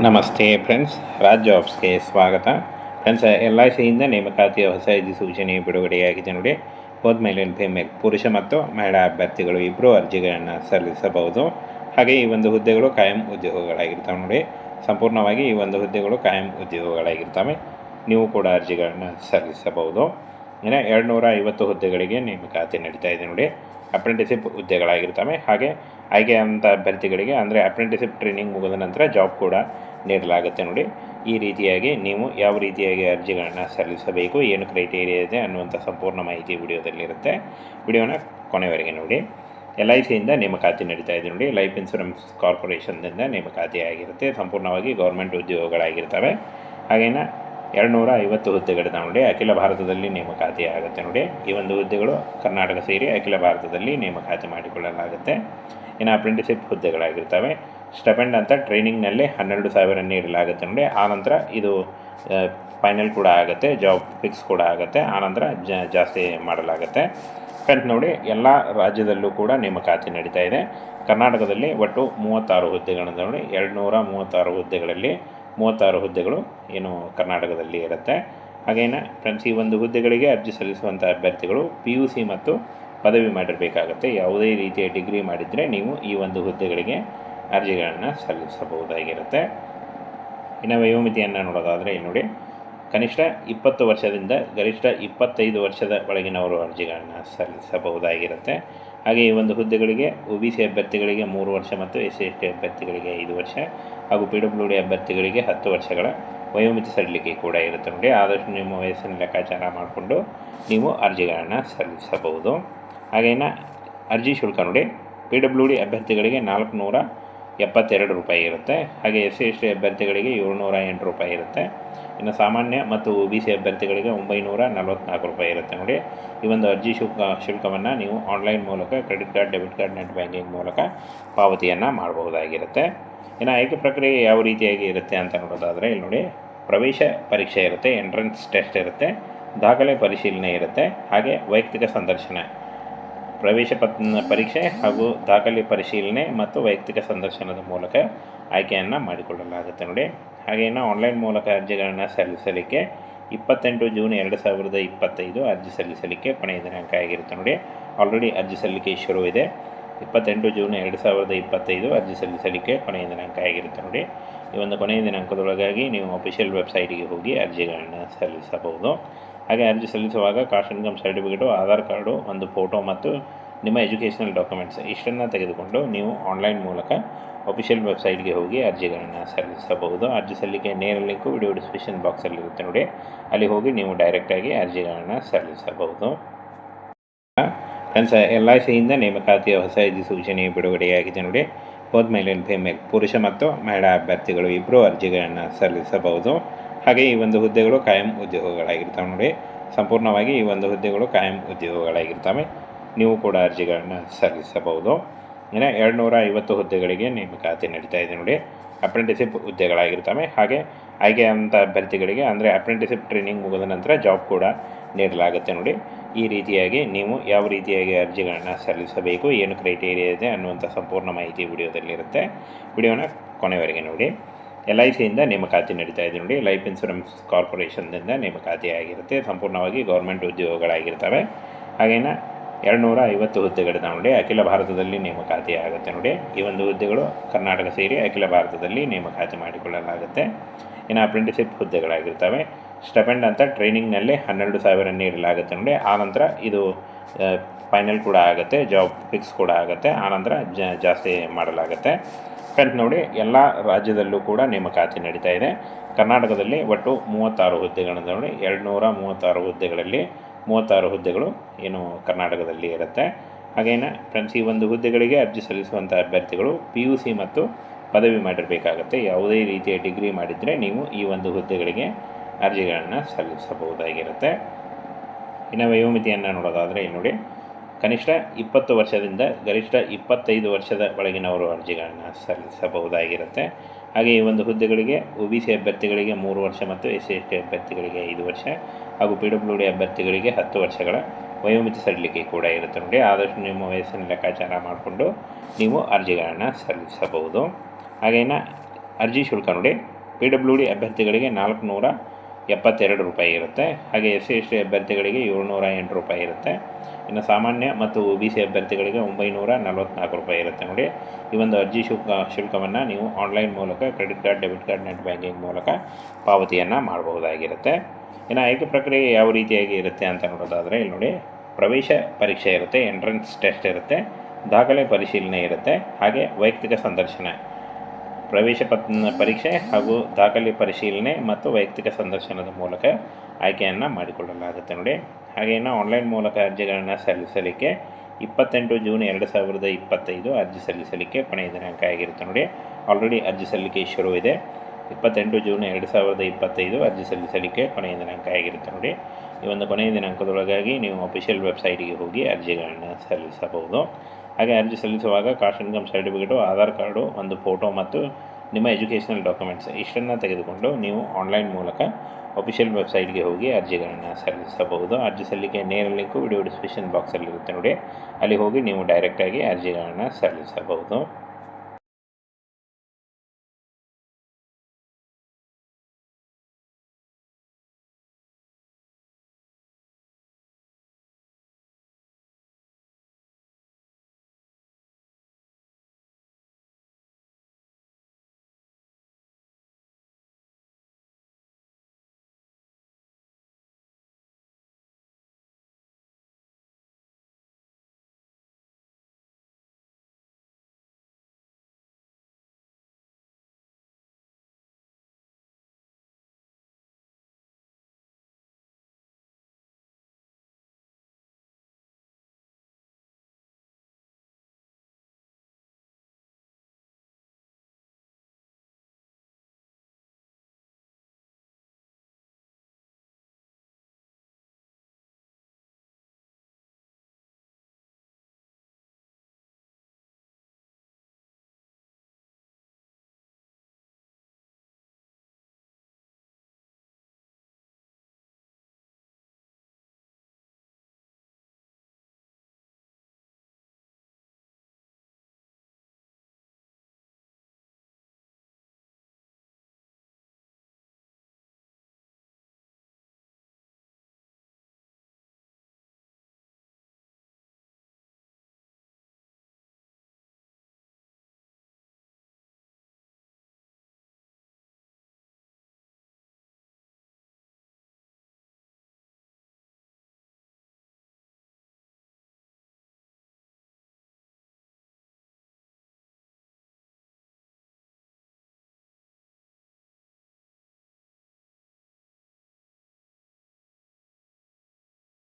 ನಮಸ್ತೆ ಫ್ರೆಂಡ್ಸ್ ರಾಜ್ ಜಾಬ್ಸ್ಗೆ ಸ್ವಾಗತ. ಫ್ರೆಂಡ್ಸ್, ಎಲ್ ಐ ಸಿಯಿಂದ ನೇಮಕಾತಿಯ ಹೊಸ ಅಧಿಸೂಚನೆ ಬಿಡುಗಡೆಯಾಗಿದೆ ನೋಡಿ. ಹೋದ್ಮೇಲೆ ಫೇಮೇಲ್ ಪುರುಷ ಮತ್ತು ಮಹಿಳಾ ಅಭ್ಯರ್ಥಿಗಳು ಇಬ್ಬರು ಅರ್ಜಿಗಳನ್ನು ಸಲ್ಲಿಸಬಹುದು. ಹಾಗೆ ಈ ಒಂದು ಹುದ್ದೆಗಳು ಕಾಯಂ ಉದ್ಯೋಗಗಳಾಗಿರ್ತವೆ ನೋಡಿ. ಸಂಪೂರ್ಣವಾಗಿ ಈ ಒಂದು ಹುದ್ದೆಗಳು ಕಾಯಂ ಉದ್ಯೋಗಗಳಾಗಿರ್ತವೆ. ನೀವು ಕೂಡ ಅರ್ಜಿಗಳನ್ನು ಸಲ್ಲಿಸಬಹುದು. ಇನ್ನು ಎರಡು ಹುದ್ದೆಗಳಿಗೆ ನೇಮಕಾತಿ ನಡೀತಾ ಇದೆ ನೋಡಿ. ಅಪ್ರೆಂಟಿಸಿಪ್ ಹುದ್ದೆಗಳಾಗಿರ್ತವೆ. ಹಾಗೆ ಆಯ್ಕೆ ಅಂತ ಅಭ್ಯರ್ಥಿಗಳಿಗೆ ಅಂದರೆ ಅಪ್ರೆಂಟಿಸಿಪ್ ಟ್ರೈನಿಂಗ್ ಮುಗಿದ ನಂತರ ಜಾಬ್ ಕೂಡ ನೀಡಲಾಗುತ್ತೆ ನೋಡಿ. ಈ ರೀತಿಯಾಗಿ ನೀವು ಯಾವ ರೀತಿಯಾಗಿ ಅರ್ಜಿಗಳನ್ನು ಸಲ್ಲಿಸಬೇಕು, ಏನು ಕ್ರೈಟೇರಿಯಾ ಇದೆ ಅನ್ನುವಂಥ ಸಂಪೂರ್ಣ ಮಾಹಿತಿ ವಿಡಿಯೋದಲ್ಲಿರುತ್ತೆ. ವಿಡಿಯೋನ ಕೊನೆವರೆಗೆ ನೋಡಿ. ಎಲ್ ಐ ಸಿಯಿಂದ ನೇಮಕಾತಿ ನಡೀತಾ ಇದೆ ನೋಡಿ. ಲೈಫ್ ಇನ್ಶೂರೆನ್ಸ್ ಕಾರ್ಪೊರೇಷನ್ನಿಂದ ನೇಮಕಾತಿ ಆಗಿರುತ್ತೆ ಸಂಪೂರ್ಣವಾಗಿ ಗೌರ್ಮೆಂಟ್ ಉದ್ಯೋಗಗಳಾಗಿರ್ತವೆ. ಹಾಗೇನ ಎರಡು ನೂರ ಐವತ್ತು ಹುದ್ದೆಗಳು ನೋಡಿ ಅಖಿಲ ಭಾರತದಲ್ಲಿ ನೇಮಕಾತಿ ಆಗುತ್ತೆ ನೋಡಿ. ಈ ಒಂದು ಹುದ್ದೆಗಳು ಕರ್ನಾಟಕ ಸೇರಿ ಅಖಿಲ ಭಾರತದಲ್ಲಿ ನೇಮಕಾತಿ ಮಾಡಿಕೊಳ್ಳಲಾಗುತ್ತೆ. ಇನ್ನು ಅಪ್ರೆಂಟಿಸಿಪ್ ಹುದ್ದೆಗಳಾಗಿರ್ತವೆ. ಸ್ಟೆಪೆಂಡ್ ಅಂತ ಟ್ರೈನಿಂಗ್ನಲ್ಲಿ ಹನ್ನೆರಡು ಸಾವಿರ ನೀಡಲಾಗುತ್ತೆ ನೋಡಿ. ಆನಂತರ ಇದು ಫೈನಲ್ ಕೂಡ ಆಗುತ್ತೆ. ಜಾಬ್ ಫಿಕ್ಸ್ ಕೂಡ ಆಗುತ್ತೆ. ಆನಂತರ ಜಾಸ್ತಿ ಮಾಡಲಾಗುತ್ತೆ. ಫ್ರೆಂಡ್ಸ್ ನೋಡಿ, ಎಲ್ಲ ರಾಜ್ಯದಲ್ಲೂ ಕೂಡ ನೇಮಕಾತಿ ನಡೀತಾ ಇದೆ. ಕರ್ನಾಟಕದಲ್ಲಿ ಒಟ್ಟು ಮೂವತ್ತಾರು ಹುದ್ದೆಗಳನ್ನು ನೋಡಿ. ಎರಡು ನೂರ ಮೂವತ್ತಾರು ಹುದ್ದೆಗಳಲ್ಲಿ ಮೂವತ್ತಾರು ಹುದ್ದೆಗಳು ಏನು ಕರ್ನಾಟಕದಲ್ಲಿ ಇರುತ್ತೆ. ಹಾಗೇನ ಫ್ರೆಂಡ್ಸ್ ಈ ಒಂದು ಹುದ್ದೆಗಳಿಗೆ ಅರ್ಜಿ ಸಲ್ಲಿಸುವಂಥ ಅಭ್ಯರ್ಥಿಗಳು ಪಿ ಯು ಸಿ ಮತ್ತು ಪದವಿ ಮಾಡಿರಬೇಕಾಗತ್ತೆ. ಯಾವುದೇ ರೀತಿಯ ಡಿಗ್ರಿ ಮಾಡಿದರೆ ನೀವು ಈ ಒಂದು ಹುದ್ದೆಗಳಿಗೆ ಅರ್ಜಿಗಳನ್ನು ಸಲ್ಲಿಸಬಹುದಾಗಿರುತ್ತೆ. ಇನ್ನು ವಯೋಮಿತಿಯನ್ನು ನೋಡೋದಾದರೆ ಇಲ್ಲಿ ನೋಡಿ, ಕನಿಷ್ಠ ಇಪ್ಪತ್ತು ವರ್ಷದಿಂದ ಗರಿಷ್ಠ ಇಪ್ಪತ್ತೈದು ವರ್ಷದ ಒಳಗಿನವರು ಅರ್ಜಿಗಳನ್ನು ಸಲ್ಲಿಸಬಹುದಾಗಿರುತ್ತೆ. ಹಾಗೆ ಈ ಒಂದು ಹುದ್ದೆಗಳಿಗೆ ಒ ಬಿ ಸಿ ಅಭ್ಯರ್ಥಿಗಳಿಗೆ ಮೂರು ವರ್ಷ ಮತ್ತು ಎಸ್ ಸಿ ಎಸ್ ಟಿ ಅಭ್ಯರ್ಥಿಗಳಿಗೆ ಐದು ವರ್ಷ ಹಾಗೂ ಪಿ ಡಬ್ಲ್ಯೂ ಡಿ ಅಭ್ಯರ್ಥಿಗಳಿಗೆ ಹತ್ತು ವರ್ಷಗಳ ವಯೋಮಿತಿ ಸಡಿಲಿಕೆ ಕೂಡ ಇರುತ್ತೆ ನೋಡಿ. ಆದಷ್ಟು ನಿಮ್ಮ ವಯಸ್ಸನ್ನು ಲೆಕ್ಕಾಚಾರ ಮಾಡಿಕೊಂಡು ನೀವು ಅರ್ಜಿಗಳನ್ನು ಸಲ್ಲಿಸಬಹುದು. ಹಾಗೇನ ಅರ್ಜಿ ಶುಲ್ಕ ನೋಡಿ. ಪಿ ಡಬ್ಲ್ಯೂ ಡಿ ಅಭ್ಯರ್ಥಿಗಳಿಗೆ ನಾಲ್ಕು ನೂರ ಎಪ್ಪತ್ತೆರಡು ರೂಪಾಯಿ ಇರುತ್ತೆ. ಹಾಗೆ ಎಸ್ ಸಿ ಎಸ್ ಟಿ ಅಭ್ಯರ್ಥಿಗಳಿಗೆ ಏಳ್ನೂರ ಎಂಟು ರೂಪಾಯಿ ಇರುತ್ತೆ. ಇನ್ನು ಸಾಮಾನ್ಯ ಮತ್ತು ಒ ಬಿ ಸಿ ಅಭ್ಯರ್ಥಿಗಳಿಗೆ ಒಂಬೈನೂರ ನಲ್ವತ್ನಾಲ್ಕು ರೂಪಾಯಿ ಇರುತ್ತೆ ನೋಡಿ. ಈ ಒಂದು ಅರ್ಜಿ ಶುಲ್ಕ, ಶುಲ್ಕವನ್ನು ನೀವು ಆನ್ಲೈನ್ ಮೂಲಕ, credit card, debit card, net banking ಮೂಲಕ ಪಾವತಿಯನ್ನು ಮಾಡಬಹುದಾಗಿರುತ್ತೆ. ಇನ್ನು ಆಯ್ಕೆ ಪ್ರಕ್ರಿಯೆ ಯಾವ ರೀತಿಯಾಗಿ ಇರುತ್ತೆ ಅಂತ ನೋಡೋದಾದರೆ, ಇಲ್ಲಿ ನೋಡಿ. ಪ್ರವೇಶ ಪರೀಕ್ಷೆ ಇರುತ್ತೆ ಎಂಟ್ರೆನ್ಸ್ ಟೆಸ್ಟ್ ಇರುತ್ತೆ, ದಾಖಲೆ ಪರಿಶೀಲನೆ ಇರುತ್ತೆ, ಹಾಗೆ ವೈಯಕ್ತಿಕ ಸಂದರ್ಶನ ಪ್ರವೇಶ ಪತ್ ಪರೀಕ್ಷೆ ಹಾಗೂ ದಾಖಲೆ ಪರಿಶೀಲನೆ ಮತ್ತು ವೈಯಕ್ತಿಕ ಸಂದರ್ಶನದ ಮೂಲಕ ಆಯ್ಕೆಯನ್ನು ಮಾಡಿಕೊಳ್ಳಲಾಗುತ್ತೆ ನೋಡಿ. ಹಾಗೆಯೇ ಆನ್ಲೈನ್ ಮೂಲಕ ಅರ್ಜಿಗಳನ್ನು ಸಲ್ಲಿಸಲಿಕ್ಕೆ ಇಪ್ಪತ್ತೆಂಟು ಜೂನ್ ಎರಡು ಸಾವಿರದ ಇಪ್ಪತ್ತೈದು ಅರ್ಜಿ ಸಲ್ಲಿಸಲಿಕ್ಕೆ ಕೊನೆಯ ದಿನಾಂಕ ಆಗಿರುತ್ತೆ ನೋಡಿ. ಆಲ್ರೆಡಿ ಅರ್ಜಿ ಸಲ್ಲಿಕೆ ಶುರುವಿದೆ ಇಪ್ಪತ್ತೆಂಟು ಜೂನ್ ಎರಡು ಸಾವಿರದ ಇಪ್ಪತ್ತೈದು ಅರ್ಜಿ ಸಲ್ಲಿಸಲಿಕ್ಕೆ ಕೊನೆಯ ದಿನಾಂಕ ಆಗಿರುತ್ತೆ ನೋಡಿ. ಈ ಒಂದು ಕೊನೆಯ ದಿನಾಂಕದೊಳಗಾಗಿ ನೀವು ಅಫಿಷಿಯಲ್ ವೆಬ್ಸೈಟಿಗೆ ಹೋಗಿ ಅರ್ಜಿಗಳನ್ನು ಸಲ್ಲಿಸಬಹುದು. ಹಾಗೆ ಅರ್ಜಿ ಸಲ್ಲಿಸುವಾಗ caste income certificate Aadhaar card ಒಂದು ಫೋಟೋ ಮತ್ತು ನಿಮ್ಮ ಎಜುಕೇಷನಲ್ ಡಾಕ್ಯುಮೆಂಟ್ಸ್ ಇಷ್ಟನ್ನು ತೆಗೆದುಕೊಂಡು ನೀವು ಆನ್ಲೈನ್ ಮೂಲಕ ಅಫಿಷಿಯಲ್ ವೆಬ್ಸೈಟ್ಗೆ ಹೋಗಿ ಅರ್ಜಿಗಳನ್ನು ಸಲ್ಲಿಸಬಹುದು. ಅರ್ಜಿ ಸಲ್ಲಿಕೆ ನೇರ ಲಿಂಕು ವಿಡಿಯೋ ಡಿಸ್ಕ್ರಿಪ್ಷನ್ ಬಾಕ್ಸಲ್ಲಿರುತ್ತೆ ನೋಡಿ. ಅಲ್ಲಿ ಹೋಗಿ ನೀವು ಡೈರೆಕ್ಟಾಗಿ ಅರ್ಜಿಗಳನ್ನು ಸಲ್ಲಿಸಬಹುದು. ಫ್ರೆಂಡ್ಸ್ ಎಲ್ ಐ ಸಿಯಿಂದ ನೇಮಕಾತಿಯ ಹೊಸ ಅಧಿಸೂಚನೆ ಬಿಡುಗಡೆಯಾಗಿದೆ ನೋಡಿ. ಹೋದ್ಮೇಲೆ ಫೇಮೇಲ್ ಪುರುಷ ಮತ್ತು ಮಹಿಳಾ ಅಭ್ಯರ್ಥಿಗಳು ಇಬ್ಬರು ಅರ್ಜಿಗಳನ್ನು ಸಲ್ಲಿಸಬಹುದು. ಹಾಗೆ ಈ ಒಂದು ಹುದ್ದೆಗಳು ಕಾಯಂ ಉದ್ಯೋಗಗಳಾಗಿರ್ತವೆ ನೋಡಿ. ಸಂಪೂರ್ಣವಾಗಿ ಈ ಒಂದು ಹುದ್ದೆಗಳು ಕಾಯಂ ಉದ್ಯೋಗಗಳಾಗಿರ್ತವೆ. ನೀವು ಕೂಡ ಅರ್ಜಿಗಳನ್ನು ಸಲ್ಲಿಸಬಹುದು. ಇನ್ನು ಎರಡು ನೂರ ಐವತ್ತು ಹುದ್ದೆಗಳಿಗೆ ನೇಮಕಾತಿ ನಡೀತಾ ಇದೆ ನೋಡಿ. ಅಪ್ರೆಂಟಿಸಿಪ್ ಹುದ್ದೆಗಳಾಗಿರ್ತವೆ. ಹಾಗೆ ಆಯ್ಕೆ ಅಂತ ಅಭ್ಯರ್ಥಿಗಳಿಗೆ, ಅಂದರೆ ಅಪ್ರೆಂಟಿಸಿಪ್ ಟ್ರೈನಿಂಗ್ ಮುಗಿದ ನಂತರ ಜಾಬ್ ಕೂಡ ನೀಡಲಾಗುತ್ತೆ ನೋಡಿ. ಈ ರೀತಿಯಾಗಿ ನೀವು ಯಾವ ರೀತಿಯಾಗಿ ಅರ್ಜಿಗಳನ್ನು ಸಲ್ಲಿಸಬೇಕು, ಏನು ಕ್ರೈಟೇರಿಯಾ ಇದೆ ಅನ್ನುವಂಥ ಸಂಪೂರ್ಣ ಮಾಹಿತಿ ವಿಡಿಯೋದಲ್ಲಿರುತ್ತೆ. ವಿಡಿಯೋನ ಕೊನೆವರೆಗೆ ನೋಡಿ. ಎಲ್ ಐ ಸಿಯಿಂದ ನೇಮಕಾತಿ ನಡೀತಾ ಇದೆ ನೋಡಿ. ಲೈಫ್ ಇನ್ಶೂರೆನ್ಸ್ ಕಾರ್ಪೊರೇಷನ್ನಿಂದ ನೇಮಕಾತಿ ಆಗಿರುತ್ತೆ. ಸಂಪೂರ್ಣವಾಗಿ ಗೌರ್ಮೆಂಟ್ ಉದ್ಯೋಗಗಳಾಗಿರ್ತವೆ. ಹಾಗೇನ ಎರಡು ನೂರ ಐವತ್ತು ಹುದ್ದೆಗಳಿದೆ ನೋಡಿ. ಅಖಿಲ ಭಾರತದಲ್ಲಿ ನೇಮಕಾತಿ ಆಗುತ್ತೆ ನೋಡಿ. ಈ ಒಂದು ಹುದ್ದೆಗಳು ಕರ್ನಾಟಕ ಸೇರಿ ಅಖಿಲ ಭಾರತದಲ್ಲಿ ನೇಮಕಾತಿ ಮಾಡಿಕೊಳ್ಳಲಾಗುತ್ತೆ. ಇನ್ನು ಅಪ್ರೆಂಟಿಸಿಪ್ ಹುದ್ದೆಗಳಾಗಿರ್ತವೆ. ಸ್ಟೆಪೆಂಡ್ ಅಂತ ಟ್ರೈನಿಂಗ್ನಲ್ಲಿ ಹನ್ನೆರಡು ಸಾವಿರ ನೀಡಲಾಗುತ್ತೆ ನೋಡಿ. ಆನಂತರ ಇದು ಫೈನಲ್ ಕೂಡ ಆಗುತ್ತೆ, ಜಾಬ್ ಫಿಕ್ಸ್ ಕೂಡ ಆಗುತ್ತೆ. ಆನಂತರ ಜಾಸ್ತಿ ಮಾಡಲಾಗುತ್ತೆ. ಫ್ರೆಂಡ್ಸ್ ನೋಡಿ, ಎಲ್ಲ ರಾಜ್ಯದಲ್ಲೂ ಕೂಡ ನೇಮಕಾತಿ ನಡೀತಾ ಇದೆ. ಕರ್ನಾಟಕದಲ್ಲಿ ಒಟ್ಟು ಮೂವತ್ತಾರು ಹುದ್ದೆಗಳನ್ನು ನೋಡಿ. ಎರಡು ನೂರ ಮೂವತ್ತಾರು ಹುದ್ದೆಗಳಲ್ಲಿ ಮೂವತ್ತಾರು ಹುದ್ದೆಗಳು ಏನು ಕರ್ನಾಟಕದಲ್ಲಿ ಇರುತ್ತೆ. ಹಾಗೇನ ಫ್ರೆಂಡ್ಸ್, ಈ ಒಂದು ಹುದ್ದೆಗಳಿಗೆ ಅರ್ಜಿ ಸಲ್ಲಿಸುವಂಥ ಅಭ್ಯರ್ಥಿಗಳು ಪಿ ಯು ಸಿ ಮತ್ತು ಪದವಿ ಮಾಡಿರಬೇಕಾಗತ್ತೆ. ಯಾವುದೇ ರೀತಿಯ ಡಿಗ್ರಿ ಮಾಡಿದರೆ ನೀವು ಈ ಒಂದು ಹುದ್ದೆಗಳಿಗೆ ಅರ್ಜಿಗಳನ್ನು ಸಲ್ಲಿಸಬಹುದಾಗಿರುತ್ತೆ. ಇನ್ನು ವಯೋಮಿತಿಯನ್ನು ನೋಡೋದಾದರೆ ನೋಡಿ, ಕನಿಷ್ಠ ಇಪ್ಪತ್ತು ವರ್ಷದಿಂದ ಗರಿಷ್ಠ ಇಪ್ಪತ್ತೈದು ವರ್ಷದ ಒಳಗಿನವರು ಅರ್ಜಿಗಳನ್ನು ಸಲ್ಲಿಸಬಹುದಾಗಿರುತ್ತೆ. ಹಾಗೆ ಈ ಒಂದು ಹುದ್ದೆಗಳಿಗೆ ಒ ಬಿ ಸಿ ಅಭ್ಯರ್ಥಿಗಳಿಗೆ ಮೂರು ವರ್ಷ ಮತ್ತು ಎಸ್ ಸಿ ಎಸ್ ಟಿ ಅಭ್ಯರ್ಥಿಗಳಿಗೆ ಐದು ವರ್ಷ ಹಾಗೂ ಪಿ ಡಬ್ಲ್ಯೂ ಡಿ ಅಭ್ಯರ್ಥಿಗಳಿಗೆ ಹತ್ತು ವರ್ಷಗಳ ವಯೋಮಿತಿ ಸಡಿಲಿಕೆ ಕೂಡ ಇರುತ್ತೆ ನೋಡಿ. ಆದಷ್ಟು ನಿಮ್ಮ ವಯಸ್ಸನ್ನು ಲೆಕ್ಕಾಚಾರ ಮಾಡಿಕೊಂಡು ನೀವು ಅರ್ಜಿಗಳನ್ನು ಸಲ್ಲಿಸಬಹುದು. ಹಾಗೇನ ಅರ್ಜಿ ಶುಲ್ಕ ನೋಡಿ, ಪಿ ಡಬ್ಲ್ಯೂ ಡಿ ಅಭ್ಯರ್ಥಿಗಳಿಗೆ ನಾಲ್ಕುನೂರ ಎಪ್ಪತ್ತೆರಡು ರೂಪಾಯಿ ಇರುತ್ತೆ. ಹಾಗೆ ಎಸ್ ಸಿ ಎಸ್ ಟಿ ಅಭ್ಯರ್ಥಿಗಳಿಗೆ ಏಳ್ನೂರ ಎಂಟು ರೂಪಾಯಿ ಇರುತ್ತೆ. ಇನ್ನು ಸಾಮಾನ್ಯ ಮತ್ತು ಒ ಬಿ ಸಿ ಅಭ್ಯರ್ಥಿಗಳಿಗೆ ಒಂಬೈನೂರ ನಲ್ವತ್ನಾಲ್ಕು ರೂಪಾಯಿ ಇರುತ್ತೆ ನೋಡಿ. ಈ ಒಂದು ಅರ್ಜಿ ಶುಲ್ಕ ಶುಲ್ಕವನ್ನು ನೀವು ಆನ್ಲೈನ್ ಮೂಲಕ, credit card, debit card, net banking ಮೂಲಕ ಪಾವತಿಯನ್ನು ಮಾಡಬಹುದಾಗಿರುತ್ತೆ. ಇನ್ನು ಆಯ್ಕೆ ಪ್ರಕ್ರಿಯೆ ಯಾವ ರೀತಿಯಾಗಿ ಇರುತ್ತೆ ಅಂತ ನೋಡೋದಾದರೆ, ಇಲ್ಲಿ ನೋಡಿ. ಪ್ರವೇಶ ಪರೀಕ್ಷೆ ಇರುತ್ತೆ, ಎಂಟ್ರೆನ್ಸ್ ಟೆಸ್ಟ್ ಇರುತ್ತೆ, ದಾಖಲೆ ಪರಿಶೀಲನೆ ಇರುತ್ತೆ, ಹಾಗೆ ವೈಯಕ್ತಿಕ ಸಂದರ್ಶನ ಪ್ರವೇಶ ಪತ್ ಪರೀಕ್ಷೆ ಹಾಗೂ ದಾಖಲೆ ಪರಿಶೀಲನೆ ಮತ್ತು ವೈಯಕ್ತಿಕ ಸಂದರ್ಶನದ ಮೂಲಕ ಆಯ್ಕೆಯನ್ನು ಮಾಡಿಕೊಳ್ಳಲಾಗುತ್ತೆ ನೋಡಿ. ಹಾಗೆಯೇ ಆನ್ಲೈನ್ ಮೂಲಕ ಅರ್ಜಿಗಳನ್ನು ಸಲ್ಲಿಸಲಿಕ್ಕೆ ಇಪ್ಪತ್ತೆಂಟು ಜೂನ್ ಎರಡು ಸಾವಿರದ ಇಪ್ಪತ್ತೈದು ಅರ್ಜಿ ಸಲ್ಲಿಸಲಿಕ್ಕೆ ಕೊನೆಯ ದಿನಾಂಕ ಆಗಿರುತ್ತೆ ನೋಡಿ. ಆಲ್ರೆಡಿ ಅರ್ಜಿ ಸಲ್ಲಿಕೆ ಶುರು ಇದೆ. ಇಪ್ಪತ್ತೆಂಟು ಜೂನ್ ಎರಡು ಸಾವಿರದ ಇಪ್ಪತ್ತೈದು ಅರ್ಜಿ ಸಲ್ಲಿಸಲಿಕ್ಕೆ ಕೊನೆಯ ದಿನಾಂಕ ಆಗಿರುತ್ತೆ ನೋಡಿ. ಈ ಒಂದು ಕೊನೆಯ ದಿನಾಂಕದೊಳಗಾಗಿ ನೀವು ಅಫಿಷಿಯಲ್ ವೆಬ್ಸೈಟಿಗೆ ಹೋಗಿ ಅರ್ಜಿಗಳನ್ನು ಸಲ್ಲಿಸಬಹುದು. ಹಾಗೆ ಅರ್ಜಿ ಸಲ್ಲಿಸುವಾಗ caste income certificate, Aadhaar card, ಒಂದು ಫೋಟೋ ಮತ್ತು ನಿಮ್ಮ ಎಜುಕೇಷನಲ್ ಡಾಕ್ಯುಮೆಂಟ್ಸ್ ಇಷ್ಟನ್ನು ತೆಗೆದುಕೊಂಡು ನೀವು ಆನ್ಲೈನ್ ಮೂಲಕ ಅಫಿಷಿಯಲ್ ವೆಬ್ಸೈಟ್ಗೆ ಹೋಗಿ ಅರ್ಜಿಗಳನ್ನು ಸಲ್ಲಿಸಬಹುದು. ಅರ್ಜಿ ಸಲ್ಲಿಕೆ ನೇರ ಲಿಂಕು ವಿಡಿಯೋ ಡಿಸ್ಕ್ರಿಪ್ಷನ್ ಬಾಕ್ಸಲ್ಲಿರುತ್ತೆ ನೋಡಿ. ಅಲ್ಲಿ ಹೋಗಿ ನೀವು ಡೈರೆಕ್ಟಾಗಿ ಅರ್ಜಿಗಳನ್ನು ಸಲ್ಲಿಸಬಹುದು.